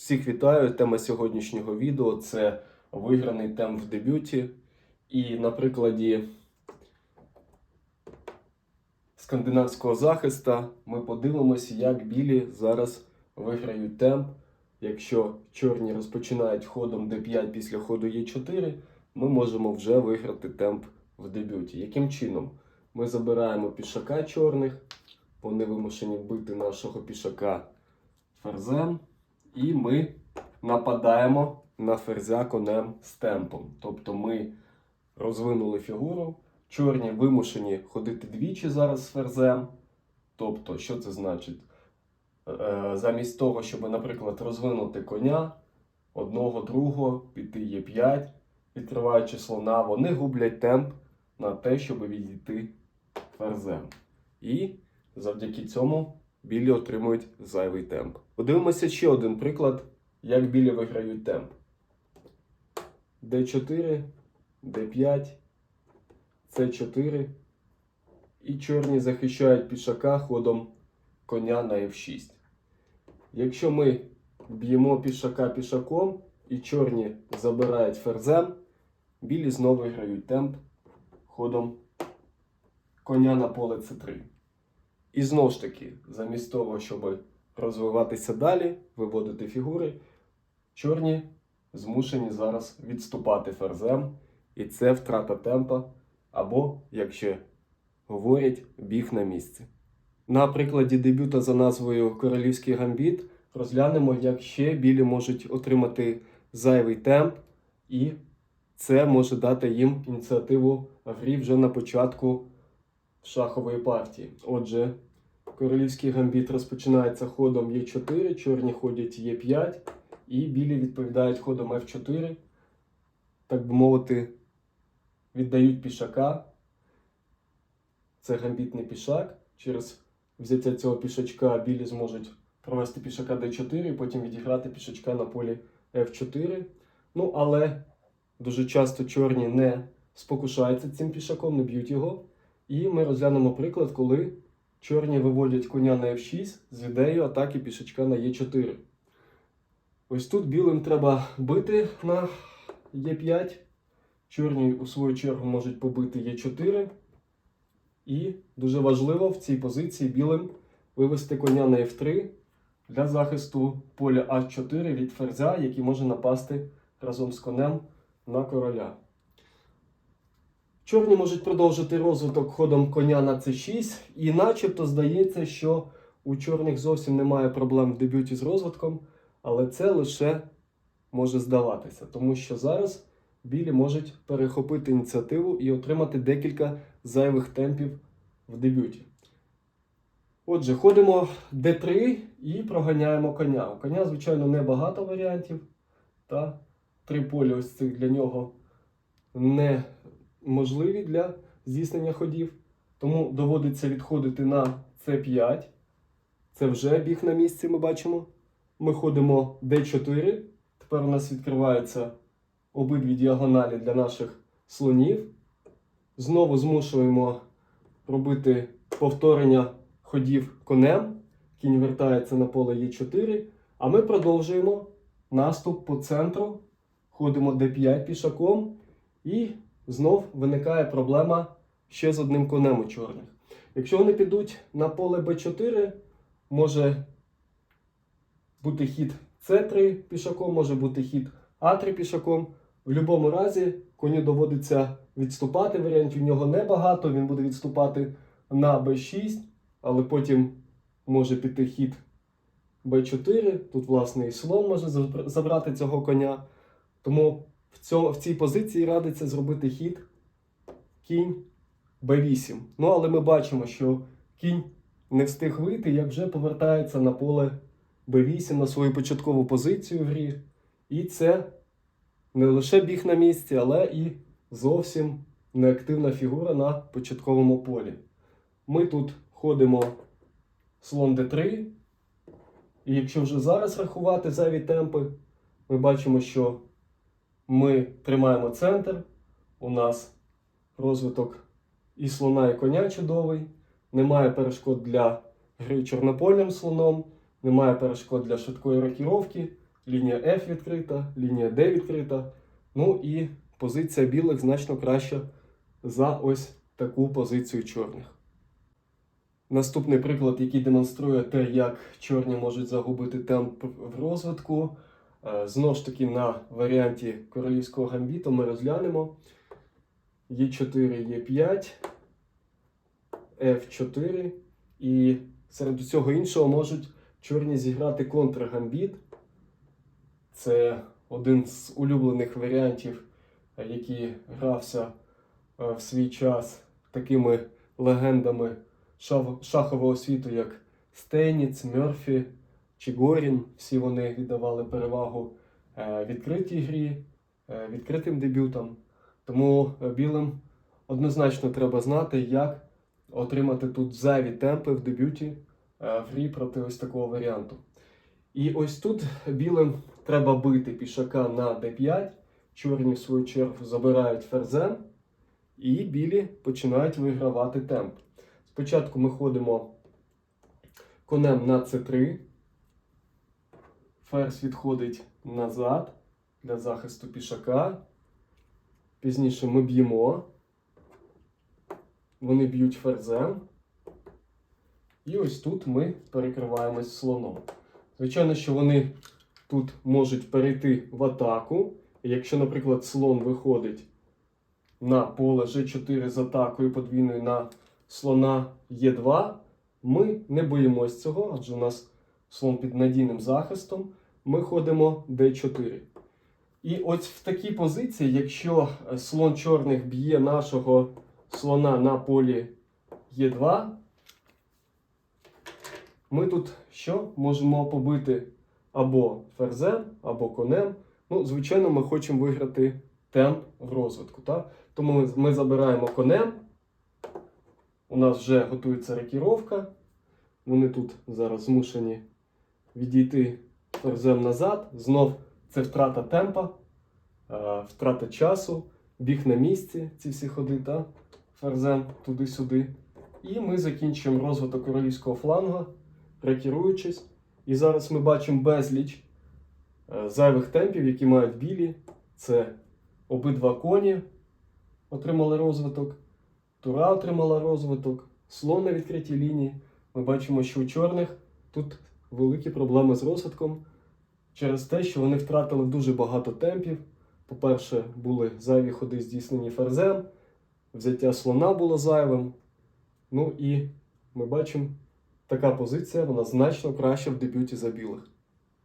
Всіх вітаю. Тема сьогоднішнього відео це виграний темп в дебюті. І на прикладі скандинавського захиста ми подивимося, як білі зараз виграють темп. Якщо чорні розпочинають ходом d5 після ходу e4, ми можемо вже виграти темп в дебюті. Яким чином? Ми забираємо пішака чорних, вони вимушені бити нашого пішака ферзем. І ми нападаємо на ферзя конем з темпом. Тобто ми розвинули фігуру. Чорні вимушені ходити двічі зараз з ферзем. Тобто, що це значить? Е, Замість того, щоб, наприклад, розвинути коня одного, другого, піти Е5, відкриваючи слона, вони гублять темп на те, щоб відійти ферзем. І завдяки цьому білі отримують зайвий темп. Подивимося ще один приклад, як білі виграють темп. D4, D5, C4. І чорні захищають пішака ходом коня на F6. Якщо ми б'ємо пішака пішаком і чорні забирають ферзем, білі знову виграють темп ходом коня на поле С3. І знову ж таки, замість того, щоб розвиватися далі, виводити фігури, чорні змушені зараз відступати ферзем, і це втрата темпа, або, як ще говорять, біг на місці. На прикладі дебюта за назвою Королівський гамбіт розглянемо, як ще білі можуть отримати зайвий темп, і це може дати їм ініціативу грі вже на початку шахової партії. Отже, королівський гамбіт розпочинається ходом Е4, чорні ходять Е5, і білі відповідають ходом F4, так би мовити, віддають пішака. Це гамбітний пішак. Через взяття цього пішачка білі зможуть провести пішака d4 і потім відіграти пішачка на полі F4. Ну, але дуже часто чорні не спокушаються цим пішаком, не б'ють його. І ми розглянемо приклад, коли чорні виводять коня на F6 з ідеєю атаки пішачка на Е4. Ось тут білим треба бити на Е5. Чорні, у свою чергу, можуть побити Е4. І дуже важливо в цій позиції білим вивести коня на F3 для захисту поля А4 від ферзя, який може напасти разом з конем на короля. Чорні можуть продовжити розвиток ходом коня на c6, і начебто здається, що у чорних зовсім немає проблем в дебюті з розвитком, але це лише може здаватися, тому що зараз білі можуть перехопити ініціативу і отримати декілька зайвих темпів в дебюті. Отже, ходимо d3 і проганяємо коня. У коня, звичайно, небагато варіантів. Та три поля ось цих для нього не можливі для здійснення ходів. Тому доводиться відходити на c5. Це вже біг на місці, ми бачимо. Ми ходимо d4. Тепер у нас відкриваються обидві діагоналі для наших слонів. Знову змушуємо робити повторення ходів конем. Кінь вертається на поле Е4. А ми продовжуємо наступ по центру. Ходимо d5 пішаком. І знов виникає проблема ще з одним конем у чорних. Якщо вони підуть на поле b4, може бути хід c3 пішаком, може бути хід а3 пішаком. В будь-якому разі коню доводиться відступати. Варіантів у нього небагато, він буде відступати на b6, але потім може піти хід b4. Тут, власне, і слон може забрати цього коня. Тому в, цій позиції радиться зробити хід кінь b8. Ну, але ми бачимо, що кінь не встиг вийти, як вже повертається на поле b8 на свою початкову позицію в грі. І це не лише біг на місці, але і зовсім неактивна фігура на початковому полі. Ми тут ходимо слон d3. І якщо вже зараз рахувати зайві темпи, ми бачимо, що ми тримаємо центр. У нас розвиток і слона, і коня чудовий. Немає перешкод для гри чорнопольним слоном, немає перешкод для швидкої рокіровки. лінія F відкрита, лінія D відкрита. Ну і позиція білих значно краща за ось таку позицію чорних. Наступний приклад, який демонструє те, як чорні можуть загубити темп в розвитку. Е, Знову ж таки, на варіанті королівського гамбіту ми розглянемо Е4, Е5, F4. І серед усього іншого можуть чорні зіграти контргамбіт. Це один з улюблених варіантів, е, який грався е, в свій час такими легендами шахового світу, як Стейніц, Мерфі чи Горін. Всі вони віддавали перевагу е, відкритій грі, е, відкритим дебютам. Тому е, білим однозначно треба знати, як отримати тут зайві темпи в дебюті в грі проти ось такого варіанту. І ось тут білим треба бити пішака на d5. Чорні, в свою чергу, забирають ферзем, і білі починають вигравати темп. Спочатку ми ходимо конем на c3. Ферзь відходить назад для захисту пішака. Пізніше ми б'ємо. Вони б'ють ферзем. І ось тут ми перекриваємось слоном. Звичайно, що вони тут можуть перейти в атаку. Якщо, наприклад, слон виходить на поле G4 з атакою подвійною на слона Е2, ми не боїмось цього, адже у нас слон під надійним захистом. Ми ходимо D4. І ось в такій позиції, якщо е, слон чорних б'є нашого слона на полі Е2, ми тут що? Можемо побити або ферзем, або конем. Ну, звичайно, ми хочемо виграти темп розвитку. Так? Тому ми забираємо конем. У нас вже готується рокіровка. Вони тут зараз змушені відійти ферзем назад. Знов це втрата темпа, е, втрата часу, біг на місці, ці всі ходи, та? ферзем туди-сюди. І ми закінчуємо розвиток королівського флангу, рокіруючись. І зараз ми бачимо безліч е, зайвих темпів, які мають білі. Це обидва коні отримали розвиток, тура отримала розвиток, слон на відкритій лінії. Ми бачимо, що у чорних тут великі проблеми з розвитком через те, що вони втратили дуже багато темпів. По-перше, були зайві ходи здійснені ферзем, взяття слона було зайвим. Ну і ми бачимо, така позиція вона значно краща в дебюті за білих.